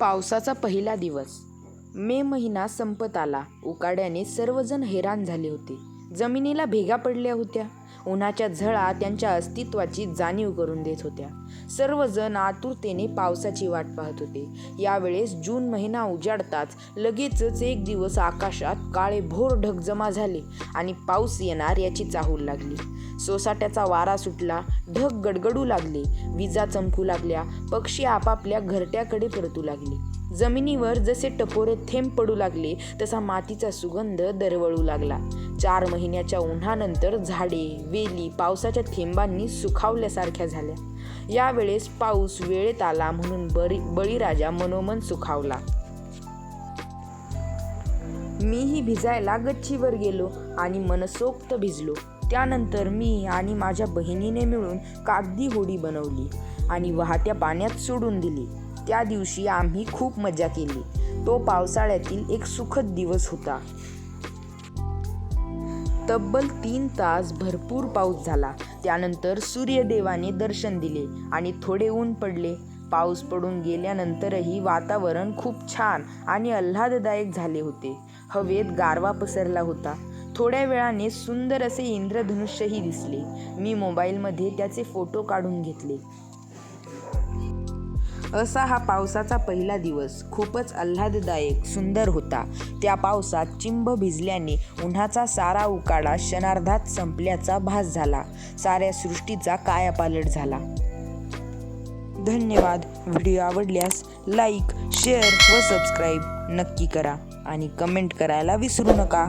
पावसाचा पहिला दिवस. मे महिना संपत आला. उकाड्याने सर्वजण हैराण झाले होते. जमिनीला भेगा पडल्या होत्या. उन्हाच्या झळा त्यांच्या अस्तित्वाची जाणीव करून देत होत्या. सर्वजण आतुरतेने पावसाची वाट पाहत होते. यावेळेस जून महिना उजाडताच लगेचच एक दिवस आकाशात काळे भोर ढग जमा झाले आणि पाऊस येणार याची चाहूल लागली. सोसाट्याचा वारा सुटला ढग गडगडू लागले विजा चमकू लागल्या पक्षी आपापल्या घरट्याकडे परतू लागले. जमिनीवर जसे टपोरे थेंब पडू लागले तसा मातीचा सुगंध दरवळू लागला. चार महिन्याच्या उन्हानंतर झाडे वेली पावसाच्या थेंबांनी सुखावल्यासारख्या झाल्या. यावेळेस पाऊस वेळेत आला म्हणून बळी बळीराजा मनोमन सुखावला. मीही भिजायला गच्चीवर गेलो आणि मनसोक्त भिजलो. त्यानंतर मी आणि माझ्या बहिणीने मिळून कागदी होडी बनवली आणि वाहत्या पाण्यात सोडून दिली. त्या दिवशी आम्ही खूप मजा केली. तो पावसाळ्यातील एक सुखद दिवस होता. तब्बल तीन तास भरपूर पाऊस झाला. त्यानंतर सूर्यदेवाने दर्शन दिले आणि थोडे ऊन पडले. पाऊस पडून गेल्यानंतरही वातावरण खूप छान आणि आल्हाददायक झाले होते. हवेत गारवा पसरला होता. थोड्या वेळाने सुंदर असे इंद्रधनुष्यही दिसले. मी मोबाईलमध्ये त्याचे फोटो काढून घेतले. असा हा पावसाचा पहिला दिवस. खूपच आल्हाददायक सुंदर होता. त्या पावसात चिंब भिजल्याने उन्हाचा सारा उकाडा क्षणार्धात संपल्याचा भास झाला. साऱ्या सृष्टीचा कायापालट झाला. धन्यवाद. व्हिडिओ आवडल्यास लाईक शेअर व सबस्क्राईब नक्की करा आणि कमेंट करायला विसरू नका.